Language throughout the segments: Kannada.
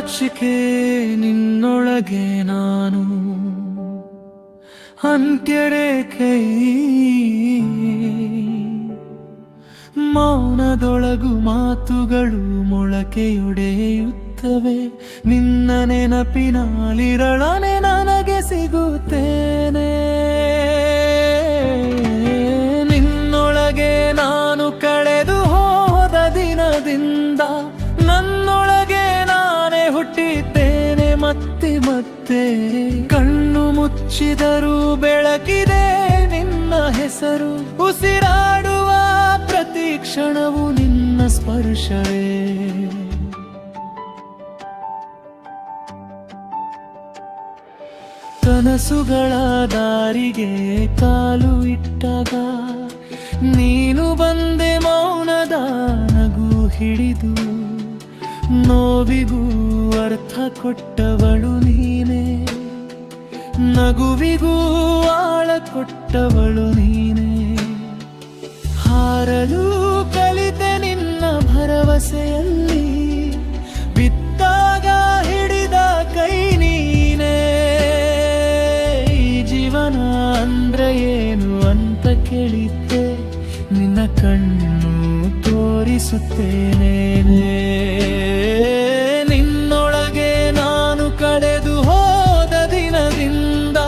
ರಕ್ಷಿಕೆ ನಿನ್ನೊಳಗೆ ನಾನು. ಅಂತ್ಯರೇಖೆ ಮೌನದೊಳಗು ಮಾತುಗಳು ಮೊಳಕೆಯೊಡೆಯುತ್ತವೆ. ನಿನ್ನ ನೆನಪಿನಾಲಿರಳನೆ ನನಗೆ ಸಿಗುತ್ತೇನೆ. ಮತ್ತೆ ಮತ್ತೆ ಕಣ್ಣು ಮುಚ್ಚಿದರೂ ಬೆಳಕಿದೆ ನಿನ್ನ ಹೆಸರು. ಉಸಿರಾಡುವ ಪ್ರತಿ ಕ್ಷಣವು ನಿನ್ನ ಸ್ಪರ್ಶವೇ. ಕನಸುಗಳ ದಾರಿಗೆ ಕಾಲು ಇಟ್ಟಾಗ ನೀನು ಬಂದೆ ಮೌನದ ನಗು ಹಿಡಿದು. ನೋವಿಗೂ ಅರ್ಥ ಕೊಟ್ಟವಳು ನೀನೇ. ನಗುವಿಗೂ ಆಳ ಕೊಟ್ಟವಳು ನೀನೇ. ಹಾರಲು ಕಲಿತೆ ನಿನ್ನ ಭರವಸೆಯಲ್ಲಿ, ಬಿತ್ತಾಗ ಹಿಡಿದ ಕೈ ನೀನೇ. ಈ ಜೀವನ ಅಂದ್ರೆ ಏನು ಅಂತ ಕೇಳಿದ್ದೆ. ನಿನ್ನ ಕಣ್ಣು ತೋರಿಸುತ್ತೇನೆ ನಿನ್ನೊಳಗೆ ನಾನು ಕಳೆದು ಹೋದ ದಿನದಿಂದ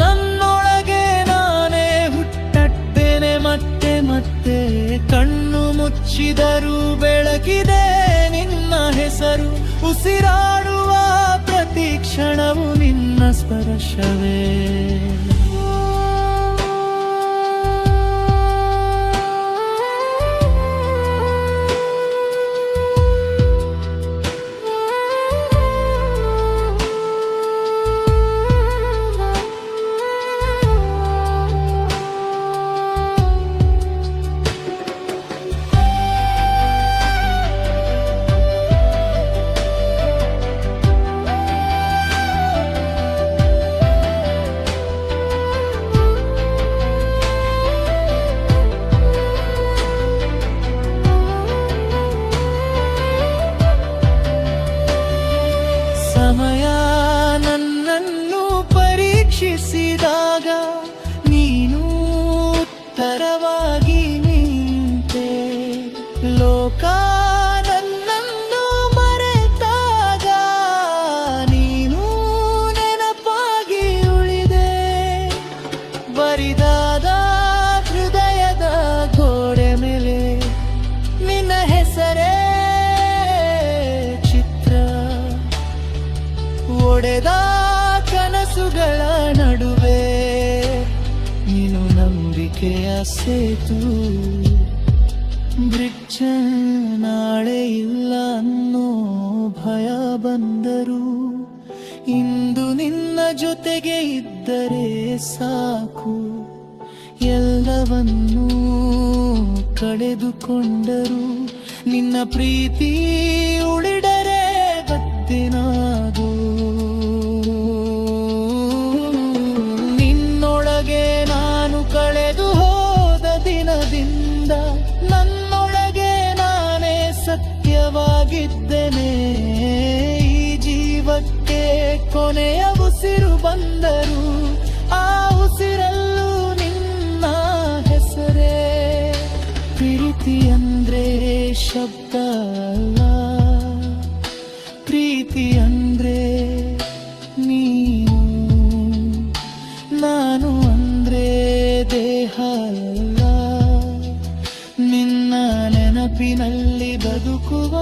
ನನ್ನೊಳಗೆ ನಾನೇ ಹುಟ್ಟಟ್ಟೇನೆ, ಮತ್ತೆ ಮತ್ತೆ ಕಣ್ಣು ಮುಚ್ಚಿದರೂ ಬೆಳಕಿದೆ ನಿನ್ನ ಹೆಸರು. ಉಸಿರಾಡುವ ಪ್ರತಿ ಕ್ಷಣವು ನಿನ್ನ ಸ್ಪರ್ಶವೇ. ಲೋಕ ನನ್ನನ್ನು ಮರೆತಾಗ ನೀನು ನೆನಪಾಗಿ ಉಳಿದೆ. ಬರಿದಾದ ಹೃದಯದ ಗೋಡೆ ಮೇಲೆ ನಿನ್ನ ಹೆಸರೇ ಚಿತ್ರ. ಒಡೆದ ಕನಸುಗಳ ನಡುವೆ ನೀನು ನಂಬಿಕೆಯ ಸೇತು. ಬ್ರಿಡ್ಜ ನಾಳೆ ಇಲ್ಲ ಅನ್ನೋ ಭಯ ಬಂದರು ಇಂದು ನಿನ್ನ ಜೊತೆಗೆ ಇದ್ದರೆ ಸಾಕು. ಎಲ್ಲವನ್ನೂ ಕಳೆದುಕೊಂಡರು ನಿನ್ನ ಪ್ರೀತಿ ಉಳಿಡರೆ ಬತ್ತಿನಾದು ಸತ್ಯವಾಗಿದ್ದೇನೆ ಈ ಜೀವಕ್ಕೆ ಕೊನೆಯ ಉಸಿರು ಬಂದರು ಆ ಉಸಿರಲ್ಲೂ ನಿನ್ನ ಹೆಸರೇ. ಪ್ರೀತಿ ಅಂದ್ರೆ ಶಬ್ದ ಪ್ರೀತಿ ಅಂದ್ರೆ ನೀನು. ನಾನು ಅಂದ್ರೆ ದೇಹ ಅಲ್ಲ ನಿನ್ನ ನೆನಪಿನಲ್ಲಿ ಬದುಕುವ